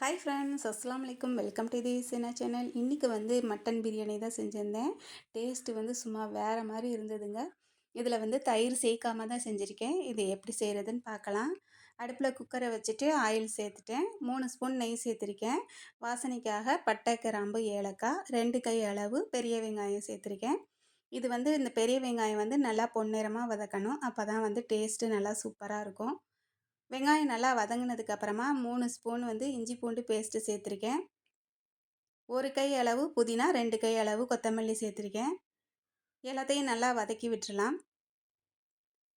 Hi friends அஸ்லாம் வலைக்கம் welcome to the சேனா சேனல் இன்றைக்கி வந்து மட்டன் பிரியாணி தான் செஞ்சுருந்தேன். டேஸ்ட்டு வந்து சும்மா வேறு மாதிரி இருந்ததுங்க. இதில் வந்து தயிர் சேர்க்காம தான் செஞ்சுருக்கேன். இது எப்படி செய்கிறதுன்னு பார்க்கலாம். அடுப்பில் குக்கரை வச்சுட்டு ஆயில் சேர்த்துட்டேன். மூணு ஸ்பூன் நெய் சேர்த்துருக்கேன். வாசனைக்காக பட்டை கிராம்பு ஏலக்காய் ரெண்டு கை அளவு பெரிய வெங்காயம் சேர்த்துருக்கேன். இது வந்து இந்த பெரிய வெங்காயம் வந்து நல்லா பொன்னிறமாக வதக்கணும். அப்போ தான் வந்து டேஸ்ட்டு நல்லா சூப்பராக இருக்கும். வெங்காயம் நல்லா வதங்கினதுக்கு அப்புறமா மூணு ஸ்பூன் வந்து இஞ்சி பூண்டு பேஸ்ட்டு சேர்த்துருக்கேன். ஒரு கை அளவு புதினா ரெண்டு கை அளவு கொத்தமல்லி சேர்த்துருக்கேன். எல்லாத்தையும் நல்லா வதக்கி விட்டுறலாம்.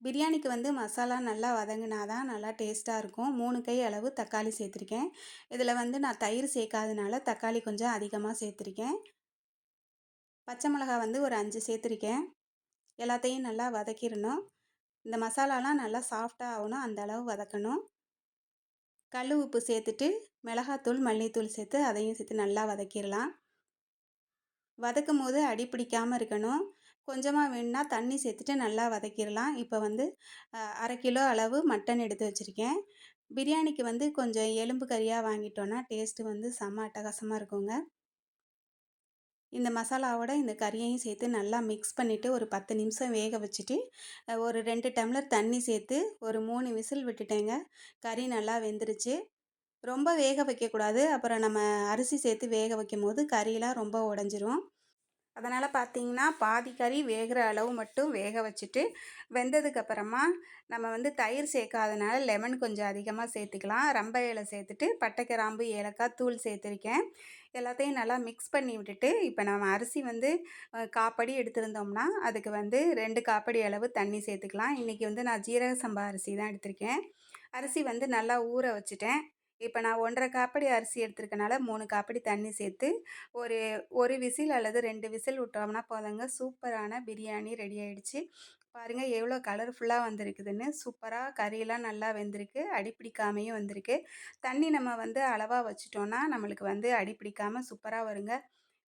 பிரியாணிக்கு வந்து மசாலா நல்லா வதங்கினா தான் நல்லா டேஸ்ட்டாக இருக்கும். மூணு கை அளவு தக்காளி சேர்த்துருக்கேன். இதில் வந்து நான் தயிர் சேர்க்காதனால தக்காளி கொஞ்சம் அதிகமாக சேர்த்துருக்கேன். பச்சை மிளகா வந்து ஒரு அஞ்சு சேர்த்துருக்கேன். எல்லாத்தையும் நல்லா வதக்கிடணும். இந்த மசாலாலாம் நல்லா சாஃப்டாக ஆகணும் அந்த அளவு வதக்கணும். கல் உப்பு சேர்த்துட்டு மிளகாத்தூள் மல்லித்தூள் சேர்த்து அதையும் சேர்த்து நல்லா வதக்கிடலாம். வதக்கும் போது அடி பிடிக்காமல் இருக்கணும். கொஞ்சமாக வேணுன்னா தண்ணி சேர்த்துட்டு நல்லா வதக்கிடலாம். இப்போ வந்து அரை கிலோ அளவு மட்டன் எடுத்து வச்சுருக்கேன். பிரியாணிக்கு வந்து கொஞ்சம் எலும்பு கறியாக வாங்கிட்டோன்னா டேஸ்ட்டு வந்து செம்ம அட்டகாசமாக இருக்குங்க. இந்த மசாலாவோட இந்த கறியையும் சேர்த்து நல்லா மிக்ஸ் பண்ணிவிட்டு ஒரு பத்து நிமிஷம் வேக வச்சுட்டு ஒரு ரெண்டு டம்ளர் தண்ணி சேர்த்து ஒரு மூணு விசில் விட்டுட்டேங்க. கறி நல்லா வெந்துருச்சு. ரொம்ப வேக வைக்கக்கூடாது. அப்புறம் நம்ம அரிசி சேர்த்து வேக வைக்கும் போது கறியெலாம் ரொம்ப உடஞ்சிரும். அதனால் பார்த்தீங்கன்னா பாதி கறி வேகிற அளவு மட்டும் வேக வச்சுட்டு வெந்ததுக்கப்புறமா நம்ம வந்து தயிர் சேர்க்காதனால லெமன் கொஞ்சம் அதிகமாக சேர்த்துக்கலாம் ரம்ப இலை சேர்த்துட்டு பட்டை கிராம்பு ஏலக்காய் தூள் சேர்த்துருக்கேன் எல்லாத்தையும் நல்லா மிக்ஸ் பண்ணி விட்டுட்டு இப்போ நம்ம அரிசி வந்து காப்படி எடுத்திருந்தோம்னா அதுக்கு வந்து ரெண்டு காப்படி அளவு தண்ணி சேர்த்துக்கலாம் இன்றைக்கி வந்து நான் ஜீரக சம்பா அரிசி தான் எடுத்திருக்கேன். அரிசி வந்து நல்லா ஊற வச்சுட்டேன். இப்போ நான் ஒன்றரை காப்படி அரிசி எடுத்துருக்கனால மூணு காப்படி தண்ணி சேர்த்து ஒரு ஒரு விசில் அல்லது ரெண்டு விசில் விட்டோம்னா போதுங்க. சூப்பரான பிரியாணி ரெடி ஆகிடுச்சு பாருங்கள் எவ்வளோ கலர்ஃபுல்லாக வந்திருக்குதுன்னு. சூப்பராக கறியெல்லாம் நல்லா வெந்திருக்கு. அடிப்பிடிக்காமையும் வந்திருக்கு. தண்ணி நம்ம வந்து அளவாக வச்சிட்டோன்னா நம்மளுக்கு வந்து அடிப்பிடிக்காமல் சூப்பராக வருங்க.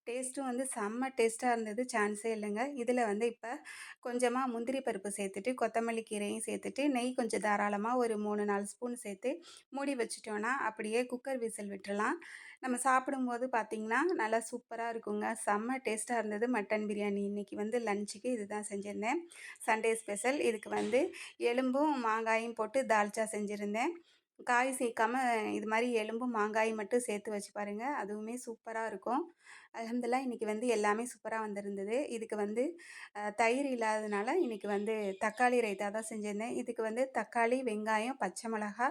டேஸ்ட்டும் வந்து செம்ம டேஸ்ட்டாக இருந்தது. சான்ஸே இல்லைங்க. இதில் வந்து இப்போ கொஞ்சமாக முந்திரி பருப்பு சேர்த்துட்டு கொத்தமல்லி கீரையும் சேர்த்துட்டு நெய் கொஞ்சம் தாராளமாக ஒரு மூணு நாலு ஸ்பூன் சேர்த்து மூடி வச்சுட்டோன்னா அப்படியே குக்கர் விசில் விட்டுடலாம் நம்ம சாப்பிடும்போது பார்த்திங்கன்னா நல்லா சூப்பராக இருக்குங்க. செம்ம டேஸ்ட்டாக இருந்தது. மட்டன் பிரியாணி இன்றைக்கி வந்து லஞ்சுக்கு இது தான் செஞ்சுருந்தேன். Sunday special. இதுக்கு வந்து எலும்பும் மாங்காயும் போட்டு தால்ச்சா செஞ்சுருந்தேன். காய் சேர்க்காமல் இது மாதிரி எலும்பும் மாங்காயும் மட்டும் சேர்த்து வச்சு பாருங்கள் அதுவுமே சூப்பராக இருக்கும். அலமதுல்லா இன்றைக்கி வந்து எல்லாமே சூப்பராக வந்திருந்தது. இதுக்கு வந்து தயிர் இல்லாததுனால இன்றைக்கி வந்து தக்காளி ரைத்தா தான் செஞ்சுருந்தேன். இதுக்கு வந்து தக்காளி வெங்காயம் பச்சை மிளகா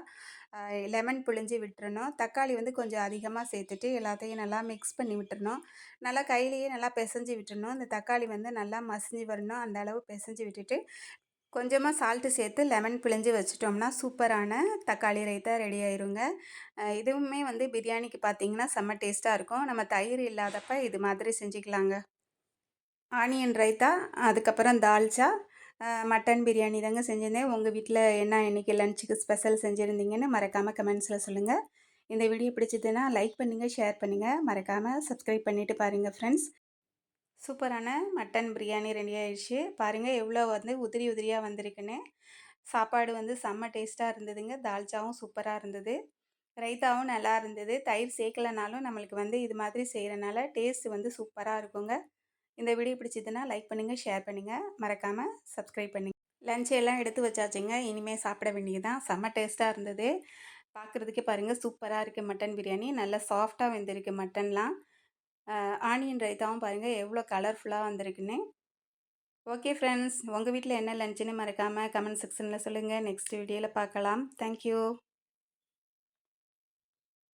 லெமன் புழிஞ்சு விட்டுறணும். தக்காளி வந்து கொஞ்சம் அதிகமாக சேர்த்துட்டு எல்லாத்தையும் நல்லா மிக்ஸ் பண்ணி விட்டுறணும். நல்லா கையிலேயே நல்லா பிசைஞ்சு விட்டுறணும். இந்த தக்காளி வந்து நல்லா மசிஞ்சு வரணும். அந்த அளவு பிசைஞ்சு விட்டுட்டு கொஞ்சமாக சால்ட்டு சேர்த்து லெமன் பிழிஞ்சு வச்சிட்டோம்னா சூப்பரான தக்காளி ரைத்தா ரெடி ஆயிருங்க. இதுவுமே வந்து பிரியாணிக்கு பார்த்திங்கன்னா செம்ம டேஸ்ட்டாக இருக்கும். நம்ம தயிர் இல்லாதப்ப இது மாதிரி செஞ்சுக்கலாங்க. ஆனியன் ரைத்தா அதுக்கப்புறம் தால்ச்சா மட்டன் பிரியாணி தாங்க செஞ்சுருந்தேன். உங்கள் வீட்டில் என்ன இன்றைக்கி லஞ்சுக்கு ஸ்பெஷல் செஞ்சுருந்தீங்கன்னு மறக்காமல் கமெண்ட்ஸில் சொல்லுங்கள் இந்த வீடியோ பிடிச்சதுன்னா லைக் பண்ணுங்கள் ஷேர் பண்ணுங்கள் மறக்காமல் சப்ஸ்கிரைப் பண்ணிவிட்டு பாருங்கள் ஃப்ரெண்ட்ஸ் சூப்பரான மட்டன் பிரியாணி ரெடி ஆயிடுச்சு. பாருங்கள் எவ்வளோ வந்து உதிரி உதிரியாக வந்திருக்குன்னு. சாப்பாடு வந்து செம்ம டேஸ்ட்டாக இருந்ததுங்க. தால்ச்சாவும் சூப்பராக இருந்தது. ரைத்தாவும் நல்லா இருந்தது. தயிர் சேர்க்கலனாலும் நம்மளுக்கு வந்து இது மாதிரி செய்கிறனால டேஸ்ட் வந்து சூப்பராக இருக்குங்க. இந்த வீடியோ பிடிச்சதுன்னா லைக் பண்ணுங்கள் ஷேர் பண்ணுங்கள் மறக்காமல் சப்ஸ்கிரைப் பண்ணுங்கள் லஞ்ச் எல்லாம் எடுத்து வச்சாச்சுங்க. இனிமேல் சாப்பிட வேண்டியதுதான். செம்ம டேஸ்ட்டாக இருந்தது. பார்க்குறதுக்கே பாருங்கள் சூப்பராக இருக்குது மட்டன் பிரியாணி. நல்லா சாஃப்டாக வெந்திருக்கு மட்டன்லாம். ஆனியன் ரைத்தாவும் பாருங்கள் எவ்வளோ கலர்ஃபுல்லாக வந்திருக்குன்னு. ஓகே ஃப்ரெண்ட்ஸ் உங்கள் வீட்டில் என்ன லஞ்சுன்னு மறக்காமல் கமெண்ட் செக்ஷனில் சொல்லுங்கள் நெக்ஸ்ட் வீடியோவில் பார்க்கலாம். தேங்க்யூ